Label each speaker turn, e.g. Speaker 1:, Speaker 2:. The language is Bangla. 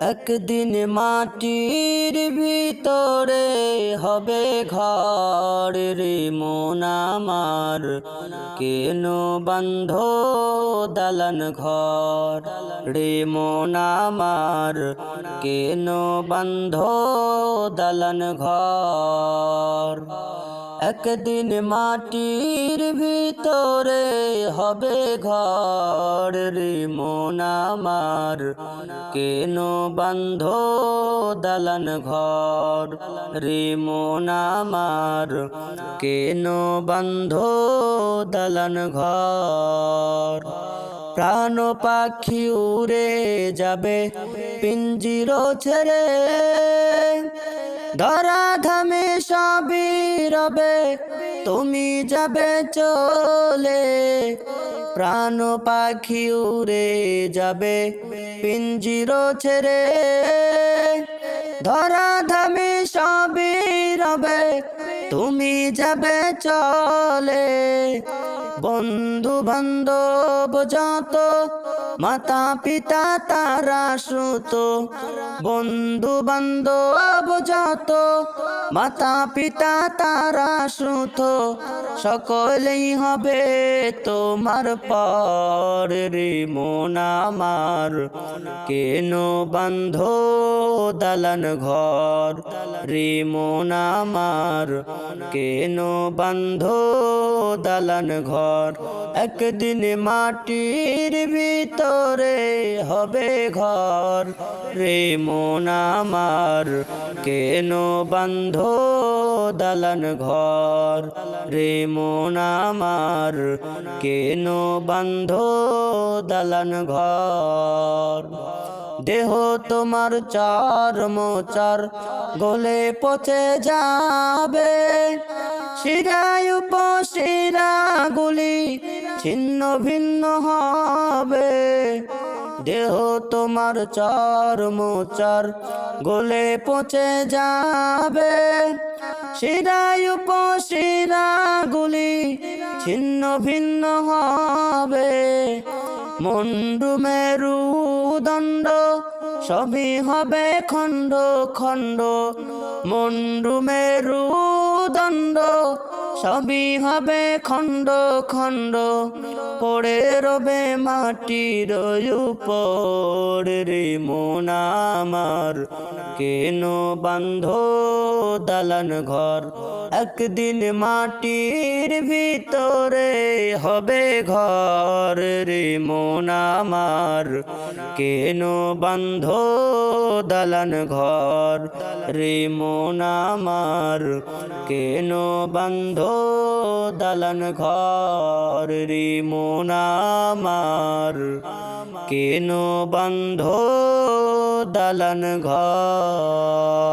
Speaker 1: একদিন মাটির ভিতরে হবে ঘর রে মন আমার। কেন বন্ধ দালান ঘর রে মন আমার? কেন বন্ধ দালান ঘর? একদিন মাটির ভিতরে হবে ঘর রে মন কেন বন্ধ দালান ঘর রে মন কেন বন্ধ দালান ঘর? প্রাণ পাখি উড়ে যাবে, পিঞ্জির ছেড়ে। ধরা ধামে সবই রবে, তুমি যাবে চলে। প্রাণ পাখি উড়ে যাবে, পিঞ্জির ছেড়ে। ধরা ধামে সবই রবে, তুমি যাবে চলে। বন্ধু বান্ধব যত, মাতা পিতা তারা সুত। বন্ধু বান্ধব যত, মাতা পিতা তারা সুত। সকলেই হবে তোমার পর রে মন আমার। কেন বন্ধ দালান ঘর রে মন আমার? কেন বন্ধ দালান ঘর? একদিন মাটির ভিতরে হবে ঘর। রে মন আমার, কেন বন্ধ দালান ঘর? রে মন আমার, কেন বন্ধ দালান ঘর? দেহ তোমার চার মোচার গলে পচে যাবে। শিরায় উপশিরা গুলি ছিন্ন ভিন্ন হবে। দেহ তোমার চার মোচার গলে পচে যাবে। শিরায় উপশিরা গুলি ছিন্ন ভিন্ন হবে। মন্ডু মেরু দণ্ড, সবই হবে খণ্ড খণ্ড। মন্ডু মেরু দণ্ড, সবই হবে খণ্ড খণ্ড। পড়ে রবে মাটির উপর রে মন আমার। কেন বান্ধ দালান ঘর? একদিন মাটির ভিতরে হবে ঘর রে মন আমার। কেন বান্ধ দালান ঘর রে মন আমার? কেন বান্ধ দালান ঘর রে মন আমার? কেন বন্ধ দালান ঘর?